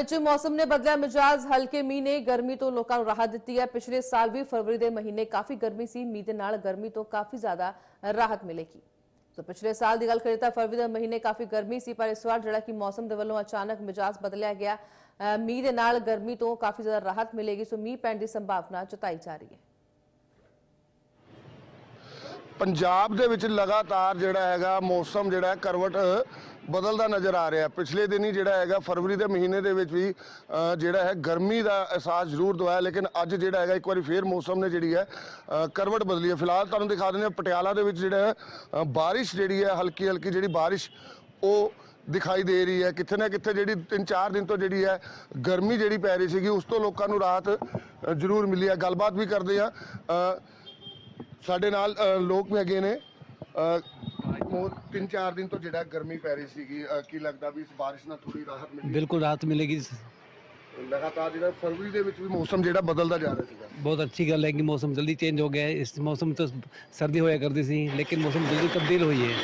ਵਿੱਚ ਮੌਸਮ ਨੇ ਬਦਲਿਆ ਮਿਜਾਜ਼, ਹਲਕੇ ਮੀਂਹ ਨੇ ਗਰਮੀ ਤੋਂ ਲੋਕਾਂ ਨੂੰ ਰਾਹਤ ਦਿੱਤੀ ਹੈ। ਪਿਛਲੇ ਸਾਲ ਵੀ ਫਰਵਰੀ ਦੇ ਮਹੀਨੇ ਕਾਫੀ ਗਰਮੀ ਸੀ, ਮੀਂਹ ਦੇ ਨਾਲ ਗਰਮੀ ਤੋਂ ਕਾਫੀ ਜ਼ਿਆਦਾ ਰਾਹਤ ਮਿਲੇਗੀ। ਸੋ ਪਿਛਲੇ ਸਾਲ ਦੀ ਗੱਲ ਕਰੀਏ ਤਾਂ ਫਰਵਰੀ ਦੇ ਮਹੀਨੇ ਕਾਫੀ ਗਰਮੀ ਸੀ, ਪਰ ਇਸ ਵਾਰ ਜਿਹੜਾ ਕਿ ਮੌਸਮ ਦੇ ਵੱਲੋਂ ਅਚਾਨਕ ਮਿਜਾਜ਼ ਬਦਲਿਆ ਗਿਆ ਮੀਂਹ ਦੇ ਨਾਲ ਗਰਮੀ ਤੋਂ ਕਾਫੀ ਜ਼ਿਆਦਾ ਰਾਹਤ ਮਿਲੇਗੀ, ਸੋ ਮੀਂਹ ਪੈਣ ਦੀ ਸੰਭਾਵਨਾ ਜਤਾਈ ਜਾ ਰਹੀ ਹੈ। ਪੰਜਾਬ ਦੇ ਵਿੱਚ ਲਗਾਤਾਰ ਜਿਹੜਾ ਹੈਗਾ ਮੌਸਮ ਜਿਹੜਾ ਕਰਵਟ ਬਦਲਦਾ ਨਜ਼ਰ ਆ ਰਿਹਾ ਪਿਛਲੇ ਦਿਨ ਹੀ ਜਿਹੜਾ ਹੈਗਾ, ਫਰਵਰੀ ਦੇ ਮਹੀਨੇ ਦੇ ਵਿੱਚ ਵੀ ਜਿਹੜਾ ਹੈ ਗਰਮੀ ਦਾ ਅਹਿਸਾਸ ਜ਼ਰੂਰ ਦਵਾਇਆ, ਲੇਕਿਨ ਅੱਜ ਜਿਹੜਾ ਹੈਗਾ, ਇੱਕ ਵਾਰੀ ਫੇਰ ਮੌਸਮ ਨੇ ਜਿਹੜੀ ਹੈ ਕਰਵਟ ਬਦਲੀ ਹੈ। ਫਿਲਹਾਲ ਤੁਹਾਨੂੰ ਦਿਖਾ ਦਿੰਦੇ ਹਾਂ, ਪਟਿਆਲਾ ਦੇ ਵਿੱਚ ਜਿਹੜਾ ਹੈ ਬਾਰਿਸ਼ ਜਿਹੜੀ ਹੈ ਹਲਕੀ ਹਲਕੀ ਜਿਹੜੀ ਬਾਰਿਸ਼, ਉਹ ਦਿਖਾਈ ਦੇ ਰਹੀ ਹੈ। ਕਿੱਥੇ ਨਾ ਕਿੱਥੇ ਜਿਹੜੀ 3-4 ਦਿਨ ਤੋਂ ਜਿਹੜੀ ਹੈ, ਗਰਮੀ ਜਿਹੜੀ ਪੈ ਰਹੀ ਸੀਗੀ, ਉਸ ਤੋਂ ਲੋਕਾਂ ਨੂੰ ਰਾਹਤ ਜ਼ਰੂਰ ਮਿਲੀ ਹੈ। ਗੱਲਬਾਤ ਵੀ ਕਰਦੇ ਆ ਸਾਡੇ ਨਾਲ ਲੋਕ ਵੀ ਹੈਗੇ ਨੇ। ਅ, ਉਹ ਤਿੰਨ ਚਾਰ ਦਿਨ ਤੋਂ ਜਿਹੜਾ ਗਰਮੀ ਪੈ ਰਹੀ ਸੀਗੀ ਅ, ਕੀ ਲੱਗਦਾ ਵੀ ਇਸ ਬਾਰਿਸ਼ ਨਾਲ ਥੋੜੀ ਰਾਹਤ ਮਿਲੀ बिल्कुल राहत मिलेगी ਲਗਾਤਾਰ ਜਿਹੜਾ ਫਰਵਰੀ ਦੇ ਵਿੱਚ ਵੀ ਮੌਸਮ ਜਿਹੜਾ ਬਦਲਦਾ ਜਾ ਰਿਹਾ ਸੀਗਾ ਬਹੁਤ ਅੱਛੀ ਗੱਲ ਹੈ ਕਿ ਮੌਸਮ ਜਲਦੀ ਚੇਂਜ ਹੋ ਗਿਆ ਹੈ ਇਸ ਮੌਸਮ ਤੋਂ ਸਰਦੀ ਹੋਇਆ ਕਰਦੀ ਸੀ ਲੇਕਿਨ ਮੌਸਮ ਜਲਦੀ ਤਬਦੀਲ ਹੋਈ ਹੈ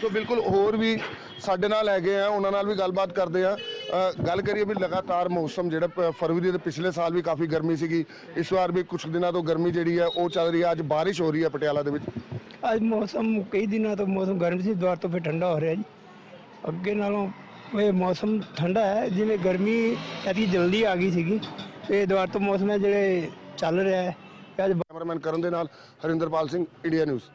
ਸੋ ਬਿਲਕੁਲ ਹੋਰ ਵੀ ਸਾਡੇ ਨਾਲ ਹੈਗੇ ਆ ਉਹਨਾਂ ਨਾਲ ਵੀ ਗੱਲਬਾਤ ਕਰਦੇ ਆ ਅ, ਗੱਲ ਕਰੀਏ ਵੀ ਲਗਾਤਾਰ ਮੌਸਮ ਜਿਹੜਾ ਪ- ਫਰਵਰੀ ਦੇ ਪਿਛਲੇ ਸਾਲ ਵੀ ਕਾਫੀ ਗਰਮੀ ਸੀਗੀ ਇਸ ਵਾਰ ਵੀ ਕੁਝ ਦਿਨਾਂ ਤੋਂ ਗਰਮੀ ਜਿਹੜੀ ਹੈ ਉਹ ਚੱਲ ਰਹੀ ਹੈ ਅੱਜ ਬਾਰਿਸ਼ ਹੋ ਰਹੀ ਹੈ ਪਟਿਆਲਾ ਦੇ ਵਿੱਚ ਅੱਜ ਮੌਸਮ ਕਈ ਦਿਨਾਂ ਤੋਂ ਮੌਸਮ ਗਰਮ ਸੀ, ਦੁਬਾਰਾ ਤੋਂ ਫਿਰ ਠੰਡਾ ਹੋ ਰਿਹਾ ਜੀ। ਅੱਗੇ ਨਾਲੋਂ ਇਹ ਮੌਸਮ ਠੰਡਾ ਹੈ, ਜਿਵੇਂ ਗਰਮੀ ਐਤੀ ਜਲਦੀ ਆ ਗਈ ਸੀਗੀ, ਤੇ ਦੁਬਾਰਾ ਤੋਂ ਮੌਸਮ ਹੈ ਜਿਹੜੇ ਚੱਲ ਰਿਹਾ ਹੈ। ਅੱਜ ਕੈਮਰਾਮੈਨ ਕਰਨ ਦੇ ਨਾਲ ਹਰਿੰਦਰਪਾਲ ਸਿੰਘ, ਇੰਡੀਆ ਨਿਊਜ਼।